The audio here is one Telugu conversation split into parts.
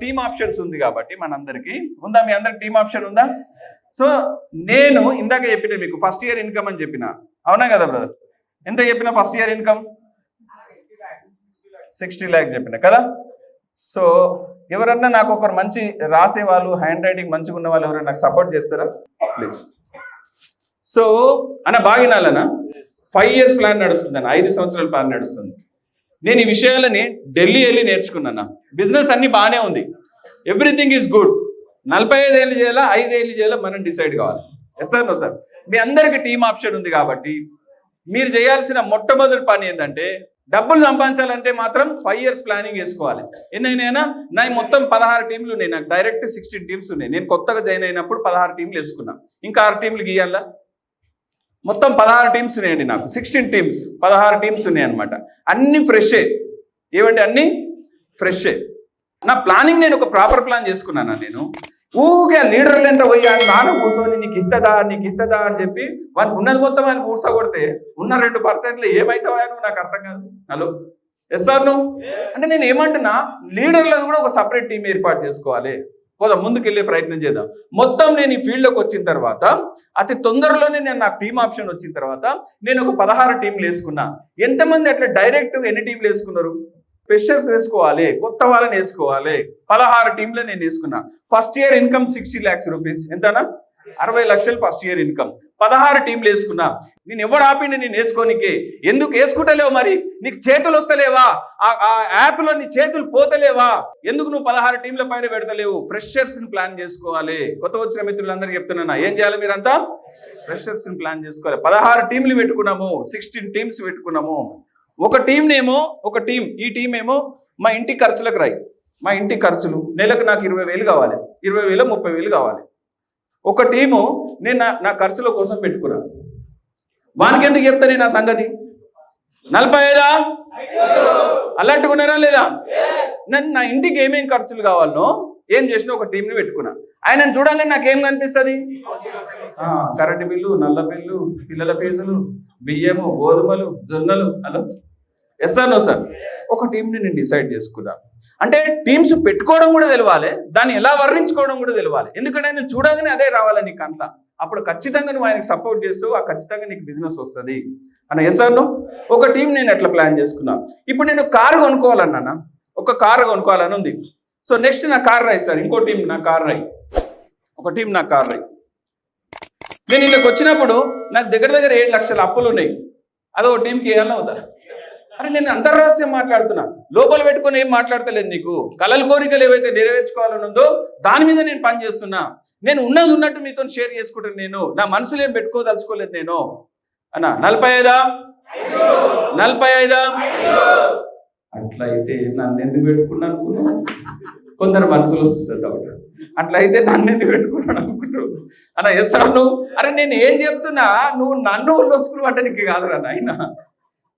టీమ్ ఆప్షన్స్ ఉంది కాబట్టి మనందరికి. ఉందా? మీ అందరికి టీమ్ ఆప్షన్ ఉందా? సో నేను ఇందాక చెప్పిన మీకు ఫస్ట్ ఇయర్ ఇన్కమ్ అని చెప్పిన. అవునా కదా బ్రదర్ ఎంత చెప్పిన first year income sixty lakh చెప్పిన కదా? సో ఎవరన్నా నాకు ఒకరు మంచి రాసే వాళ్ళు హ్యాండ్ రైటింగ్ మంచిగా ఉన్న వాళ్ళు ఎవరైనా నాకు సపోర్ట్ చేస్తారా? ప్లీజ్ సో అన్న బాగినాలనా ఫైవ్ ఇయర్స్ ప్లాన్ నడుస్తుంది అన్న ఐదు సంవత్సరాల ప్లాన్ నడుస్తుంది. నేను ఈ విషయాలని ఢిల్లీ వెళ్ళి నేర్చుకున్నాను? బిజినెస్ అన్ని బాగానే ఉంది. Everything is good. నలభై ఐదు ఏళ్ళు చేయాలా? ఐదు ఏళ్ళు చేయాలా? మనం డిసైడ్ కావాలి. ఎస్ సార్ నో సార్ మీ అందరికి టీమ్ ఆప్షన్ ఉంది కాబట్టి మీరు చేయాల్సిన మొట్టమొదటి పని ఏంటంటే డబ్బులు సంపాదించాలంటే మాత్రం ఫైవ్ ఇయర్స్ ప్లానింగ్ వేసుకోవాలి ఎన్నైనా నా మొత్తం పదహారు టీంలు ఉన్నాయి. నాకు డైరెక్ట్ సిక్స్టీన్ టీమ్స్ ఉన్నాయి. నేను కొత్తగా జాయిన్ అయినప్పుడు పదహారు టీంలు వేసుకున్నాను ఇంకా ఆరు టీంలు గీయాలా? మొత్తం పదహారు టీమ్స్ ఉన్నాయండి నాకు. సిక్స్టీన్ టీమ్స్ పదహారు టీమ్స్ ఉన్నాయి అనమాట అన్ని ఫ్రెషే ఏవండి అన్ని? ఫ్రెషే నా ప్లానింగ్ నేను ఒక ప్రాపర్ ప్లాన్ చేసుకున్నాను నేను? ఊకే లీడర్లు ఎంత పోయి ఆయన నాన్న కూర్చొని నీకు ఇస్తుందా నీకు ఇస్తుందా అని చెప్పి వానికి ఉన్నది మొత్తం ఆయన కూర్చోగొడితే ఉన్న రెండు పర్సెంట్లు ఏమైతావా నువ్వు? నాకు అర్థం కాదు. హలో? ఎస్ సార్ నువ్వు అంటే నేను ఏమంటున్నా లీడర్లను కూడా ఒక సపరేట్ టీం ఏర్పాటు చేసుకోవాలి. పోదాం ముందుకెళ్ళే ప్రయత్నం చేద్దాం. మొత్తం నేను ఈ ఫీల్డ్లోకి వచ్చిన తర్వాత అతి తొందరలోనే నేను నాకు టీమ్ ఆప్షన్ వచ్చిన తర్వాత నేను ఒక పదహారు టీంలు వేసుకున్నా. ఎంతమంది అట్లా డైరెక్ట్ ఎన్ని టీంలు వేసుకున్నారు? ఫ్రెషర్స్ వేసుకోవాలి కొత్త వాళ్ళని వేసుకోవాలి. పదహారు టీంలు నేను వేసుకున్నా. First year income sixty lakhs rupees. ఎంతనా? అరవై లక్షలు ఫస్ట్ ఇయర్ ఇన్కమ్. పదహారు టీంలు వేసుకున్నా. నేను ఎవడు ఆపిండి నేను వేసుకోనికి. ఎందుకు వేసుకుంటలేవు మరి? నీకు చేతులు వస్తలేవా? ఆ- ఆ యాప్లో నీ చేతులు పోతలేవా? ఎందుకు నువ్వు పదహారు టీంల పైన పెడతలేవు? ఫ్రెషర్స్ని ప్లాన్ చేసుకోవాలి. కొత్త వచ్చిన మిత్రులందరికీ చెప్తున్నా ఏం చేయాలి మీరంతా? ఫ్రెషర్స్ని ప్లాన్ చేసుకోవాలి. పదహారు టీంలు పెట్టుకున్నాము. సిక్స్టీన్ టీమ్స్ పెట్టుకున్నాము. ఒక టీంనేమో ఒక టీం ఈ టీం ఏమో మా ఇంటి ఖర్చులకు రాయి. మా ఇంటి ఖర్చులు. నెలకు నాకు ఇరవై వేలు కావాలి. ఇరవై వేలు ముప్పై వేలు కావాలి. ఒక టీము నేను నా నా ఖర్చుల కోసం పెట్టుకున్నా. వానికి ఎందుకు చెప్తా నేను నా సంగతి? నలభై ఐదా? అలర్ట్గా లేదా? నన్ను నా ఇంటికి ఏమేం ఖర్చులు కావాలనో ఏం చేసినా ఒక టీంని పెట్టుకున్నా. ఆయనను చూడంగానే నాకేం కనిపిస్తుంది? కరెంటు బిల్లు నల్ల బిల్లు పిల్లల ఫీజులు బియ్యము గోధుమలు జొన్నలు. Hello? Yes sir no sir? ఒక టీంని నేను డిసైడ్ చేసుకున్నా. అంటే టీమ్స్ పెట్టుకోవడం కూడా తెలవాలి దాన్ని ఎలా వర్ణించుకోవడం కూడా తెలవాలి. ఎందుకంటే నేను చూడగానే అదే రావాలి నీ కంట అప్పుడు ఖచ్చితంగా నువ్వు ఆయనకి సపోర్ట్ చేస్తూ ఆ ఖచ్చితంగా నీకు బిజినెస్ వస్తుంది. అన్న ఎస్ ఒక టీం నేను ఎట్లా ప్లాన్ చేసుకున్నా? ఇప్పుడు నేను కారు కొనుక్కోవాలన్నా ఒక కారు కొనుక్కోవాలని ఉంది. సో నెక్స్ట్ నా కార్ రాయి సార్ ఇంకో టీం నా కార్ రాయి ఒక టీం నా కార్ రాయి నేను ఇక్కడికి వచ్చినప్పుడు నాకు దగ్గర దగ్గర ఏడు లక్షల అప్పులు ఉన్నాయి. అదో టీంకి వేయాలని అవుతా? అరే నేను అంతర్రాష్ట్రీయం మాట్లాడుతున్నా. లోపల పెట్టుకొని ఏం మాట్లాడతలేను నీకు? కలల కోరికలు ఏవైతే నెరవేర్చుకోవాలని ఉందో దాని మీద నేను పనిచేస్తున్నా నేను ఉన్నది ఉన్నట్టు మీతో షేర్ చేసుకుంటాను నేను. నా మనసులో ఏం పెట్టుకోదలుచుకోలేదు నేను. అన్న నలభై ఐదా? నలభై ఐదా? అట్లయితే నన్ను ఎందుకు పెట్టుకున్నాను అనుకున్నావు? కొందరు మనసులు వస్తుంటారు డౌట్ అట్లయితే నన్ను ఎందుకు పెట్టుకున్నాను అనుకుంటావు అన్న ఎస్ నువ్వు అరే నేను ఏం చెప్తున్నా? నువ్వు నన్ను ఉల్లొసుకుని పట్టడానికి కాదురా నాయన.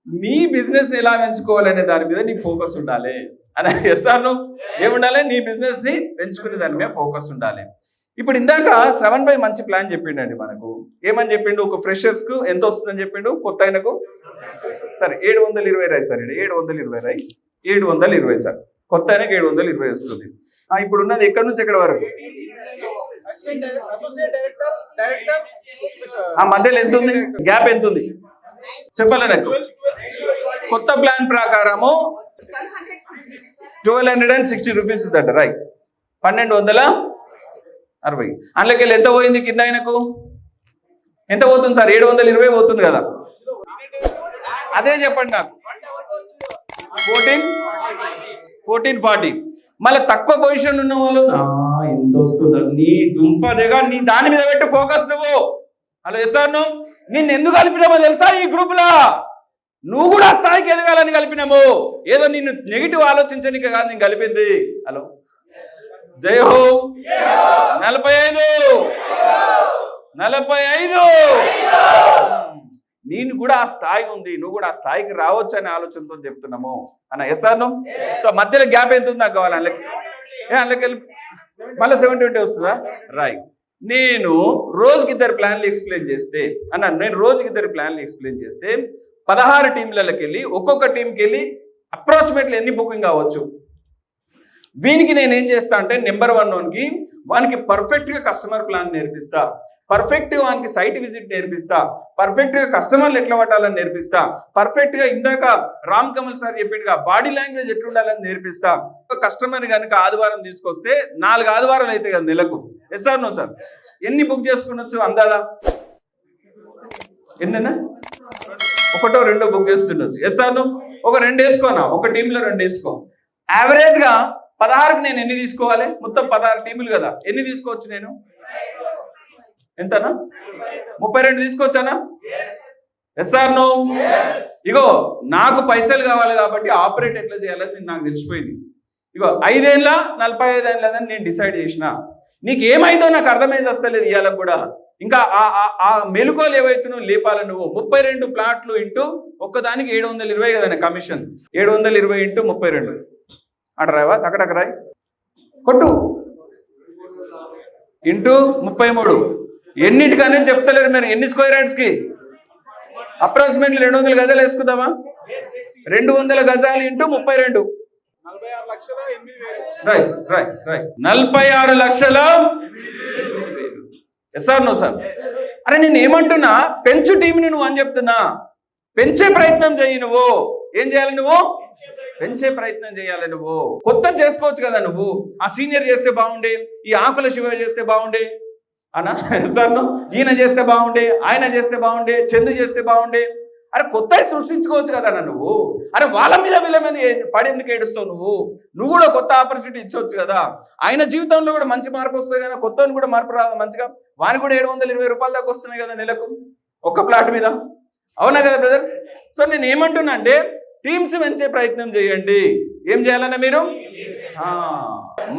నీ బిజినెస్ని ఎలా పెంచుకోవాలనే దాని మీద నీ ఫోకస్ ఉండాలి. అని ఎస్ నువ్వు ఏముండాలి? నీ బిజినెస్ని పెంచుకునే దాని మీద ఫోకస్ ఉండాలి. ఇప్పుడు ఇందాక శ్రవణ్ భాయ్ మంచి ప్లాన్ చెప్పిండండి మనకు. ఏమని చెప్పిండు? ఒక ఫ్రెషర్స్కు ఎంత వస్తుందని చెప్పిండు? కొత్త ఆయనకు? సరే ఏడు వందల ఇరవై రాయి సార్. ఏడు వందల ఇరవై రాయి ఏడు వందల ఇరవై సార్. కొత్త ఆయనకి ఏడు వందల ఇరవై వస్తుంది. ఆ, ఇప్పుడు ఉన్నది ఎక్కడి నుంచి ఎక్కడి వరకు? అసోసియేట్ డైరెక్టర్ డైరెక్టర్ ఆ మధ్యలో ఎంత ఉంది? గ్యాప్ ఎంత ఉంది? చెప్పాలి నాకు. కొత్త ప్లాన్ ప్రకారము twelve hundred and sixty rupees that right పన్నెండు వందల అరవై. అందులోకి ఎంత పోయింది కింద ఆయనకు? ఎంత పోతుంది సార్? ఏడు వందల ఇరవై పోతుంది కదా. అదే చెప్పండి నాకు. ఫోర్టీన్ ఫోర్టీన్ ఫార్టీ మళ్ళీ తక్కువ పొజిషన్ ఉన్న వాళ్ళు ఎంత వస్తుంది నీ దుంపదేగా నీ దాని మీద పెట్టి ఫోకస్ నువ్వు. హలో ఎస్ సార్ నువ్వు నిన్ను ఎందుకు కలిపినామో తెలుసా ఈ గ్రూప్లో నువ్వు కూడా ఆ స్థాయికి ఎదగాలని కలిపినాము. ఏదో నిన్ను నెగిటివ్ ఆలోచించడానికి కాదు నేను కలిపింది. హలో. జై హో. నలభై ఐదు. నలభై ఐదు. నేను కూడా ఆ స్థాయి ఉంది. నువ్వు కూడా ఆ స్థాయికి రావచ్చు అనే ఆలోచనతో చెప్తున్నాము. అన్న ఎస్ సో మధ్యలో గ్యాప్ ఎంత ఉంది నాకు కావాలి? అందులోకి ఏ అందులోకి వెళ్ళి మళ్ళీ సెవెన్ ట్వంటీ వస్తుందా? రైట్ నేను రోజుకి ఇద్దరు ప్లాన్లు ఎక్స్ప్లెయిన్ చేస్తే అన్న నేను రోజుకి ఇద్దరు ప్లాన్లు ఎక్స్ప్లెయిన్ చేస్తే పదహారు టీంలకి వెళ్ళి ఒక్కొక్క టీంకి వెళ్ళి అప్రాక్సిమేట్లీ ఎన్ని బుకింగ్ అవ్వచ్చు? వీనికి నేను ఏం చేస్తా అంటే నెంబర్ వన్ వన్కి వానికి పర్ఫెక్ట్గా కస్టమర్ ప్లాన్ నేర్పిస్తా. పర్ఫెక్ట్గా వానికి సైట్ విజిట్ నేర్పిస్తా. పర్ఫెక్ట్గా కస్టమర్లు ఎట్లా పట్టాలని నేర్పిస్తా. పర్ఫెక్ట్గా ఇందాక రామ్ కమల్ సార్ చెప్పినగా బాడీ లాంగ్వేజ్ ఎట్లుండాలని నేర్పిస్తా. ఒక కస్టమర్ కనుక ఆదివారం తీసుకొస్తే నాలుగు ఆదివారాలు అయితే కదా నెలకు. ఎస్ సార్ నో సార్ ఎన్ని బుక్ చేసుకునొచ్చు అందాదా? ఎన్నైనా ఒకటో రెండో బుక్ చేస్తుండొచ్చు. వేస్తాను ఒక రెండు వేసుకోనా ఒక టీంలో రెండు వేసుకో. యావరేజ్గా పదహారుకి నేను ఎన్ని తీసుకోవాలి? మొత్తం పదహారు టీములు కదా. ఎన్ని తీసుకోవచ్చు నేను? ఎంతనా? ముప్పై రెండు తీసుకోవచ్చానా? ఎస్ సార్ నో ఇగో నాకు పైసలు కావాలి కాబట్టి ఆపరేట్ ఎట్లా చేయాలని నేను నాకు తెలిసిపోయింది. ఇగో ఐదేళ్ళ నలభై ఐదు ఏళ్ళదని నేను డిసైడ్ చేసిన. నీకు ఏమైందో నాకు అర్థమైంది వస్తలేదు ఇవాళ కూడా. ఇంకా ఆ- ఆ- ఆ మెలుకోలు ఏవైతే లేపాలి నువ్వు ముప్పై రెండు ప్లాట్లు ఇంటూ ఒక్కదానికి ఏడు వందల ఇరవై కదనే కమిషన్. ఏడు వందల ఇరవై ఇంటూ ముప్పై రెండు. అట రావా కొట్టు. ఇంటూ ముప్పై మూడు. ఎన్నిటికనే చెప్తలేరు మీరు ఎన్ని స్క్వేర్ యార్డ్స్కి అప్రాక్సిమేట్లీ రెండు వందల గజాలు వేసుకుందామా? రెండు వందల గజాలు ఇంటూ ముప్పై రెండు. నలభై ఆరు లక్షల ఎనిమిది రైట్ రైట్ రైట్ నలభై ఆరు లక్షల ఎస్ సార్ నో సార్ అరే నేను ఏమంటున్నా? పెంచు టీంని నువ్వు అని చెప్తున్నా. పెంచే ప్రయత్నం చెయ్యి నువ్వు. ఏం చేయాలి నువ్వు? పెంచే ప్రయత్నం చేయాలి నువ్వు. కొత్త చేసుకోవచ్చు కదా నువ్వు. ఆ సీనియర్ చేస్తే బాగుండే ఈ ఆకుల శివ చేస్తే బాగుండే. అనా? సార్ ఈయన చేస్తే బాగుండే ఆయన చేస్తే బాగుండే చందు చేస్తే బాగుండే. అరే కొత్త సృష్టించుకోవచ్చు కదా నువ్వు. అరే వాళ్ళ మీద వీళ్ళ మీద పడేందుకు ఏడుస్తావు నువ్వు? నువ్వు కూడా కొత్త ఆపర్చునిటీ ఇచ్చవచ్చు కదా. ఆయన జీవితంలో కూడా మంచి మార్పు వస్తుంది కదా. కొత్త కూడా మార్పు రాదు మంచిగా. వాని కూడా ఏడు వందల ఇరవై రూపాయల దాకా వస్తున్నాయి కదా నెలకు. ఒక్క ప్లాట్ మీద. అవునా కదా బ్రదర్ సో నేను ఏమంటున్నా అంటే టీమ్స్ పెంచే ప్రయత్నం చేయండి. ఏం చేయాలన్నా మీరు?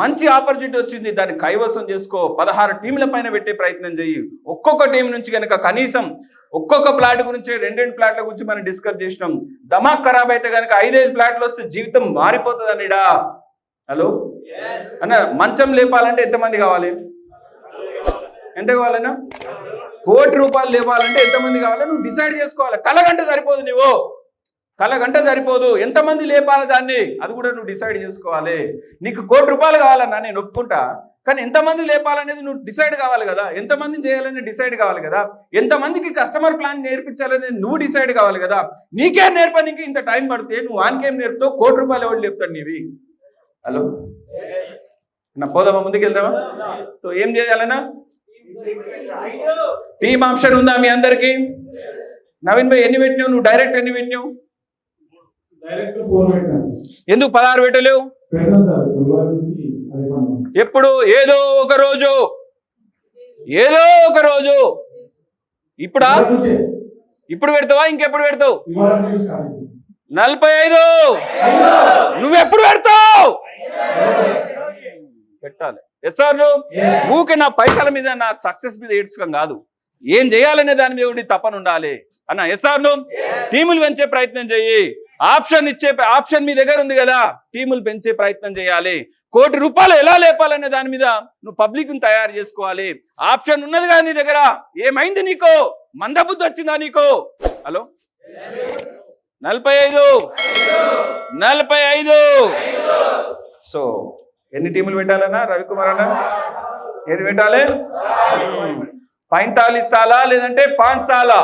మంచి ఆపర్చునిటీ వచ్చింది. దాన్ని కైవసం చేసుకో. పదహారు టీంల పైన పెట్టే ప్రయత్నం చెయ్యి ఒక్కొక్క టీం నుంచి కనుక కనీసం ఒక్కొక్క ప్లాట్ గురించి రెండు రెండు ప్లాట్ల గురించి మనం డిస్కస్ చేసినాం. దమాక్ ఖరాబ్ అయితే కనుక ఐదైదు ప్లాట్లు వస్తే జీవితం మారిపోతుంది అనిడా హలో? అన్న మంచం లేపాలంటే ఎంతమంది కావాలి? ఎంత కావాలన్నా? కోటి రూపాయలు లేపాలంటే ఎంతమంది కావాలి? నువ్వు డిసైడ్ చేసుకోవాలి. కలగంటే సరిపోదు నువ్వు కలగంట సరిపోదు. ఎంతమంది లేపాలి దాన్ని? అది కూడా నువ్వు డిసైడ్ చేసుకోవాలి. నీకు కోటి రూపాయలు కావాలన్నా నేను ఒప్పుకుంటా. కానీ ఎంతమంది లేపాలనేది నువ్వు డిసైడ్ కావాలి కదా. ఎంతమందిని చేయాలని డిసైడ్ కావాలి కదా. ఎంతమందికి కస్టమర్ ప్లాన్ నేర్పించాలనేది నువ్వు డిసైడ్ కావాలి కదా. నీకే నేర్పడానికి ఇంత టైం పడితే నువ్వు వానికేం నేర్పుతావు? కోటి రూపాయలు ఎవరు లేపుతాడు నీవి? హలో? నా పోదామా? ముందుకు వెళ్దామా? సో ఏం చేయాలన్నా? టీమ్ ఆప్షన్ ఉందా మీ అందరికీ? నవీన్ భాయ్ ఎన్ని పెట్టినావు? నువ్వు డైరెక్ట్ ఎన్ని పెట్టినావు? ఎందుకు పదహారు పెట్టలేవు ఎప్పుడు? ఏదో ఒక రోజు. ఏదో ఒక రోజు. ఇప్పుడా. ఇప్పుడు పెడతావా? ఇంకెప్పుడు పెడతావు. నలభై ఐదు. నువ్వెప్పుడు పెడతావు? పెట్టాలి. ఎస్ సార్ ఊకే నా పైసల మీద నా సక్సెస్ మీద ఏడ్చుకం కాదు. ఏం చేయాలనే దాని మీద ఉండి తపన ఉండాలి. అన్న ఎస్ సార్ టీములు పెంచే ప్రయత్నం చెయ్యి. ఆప్షన్ ఇచ్చే ఆప్షన్ మీ దగ్గర ఉంది కదా. టీములు పెంచే ప్రయత్నం చేయాలి. కోటి రూపాయలు ఎలా లేపాలనే దాని మీద నువ్వు పబ్లిక్ తయారు చేసుకోవాలి. ఆప్షన్ ఉన్నది కదా నీ దగ్గర. ఏమైంది నీకు? మందబుద్ధి వచ్చిందా నీకు? హలో? నలభై ఐదు. నలభై ఐదు. సో ఎన్ని టీములు పెట్టాలన్నా? రవికుమార్ అన్న? ఎన్ని పెట్టాలి? పైంతాలిస్ సాలా లేదంటే పాన్ సాలా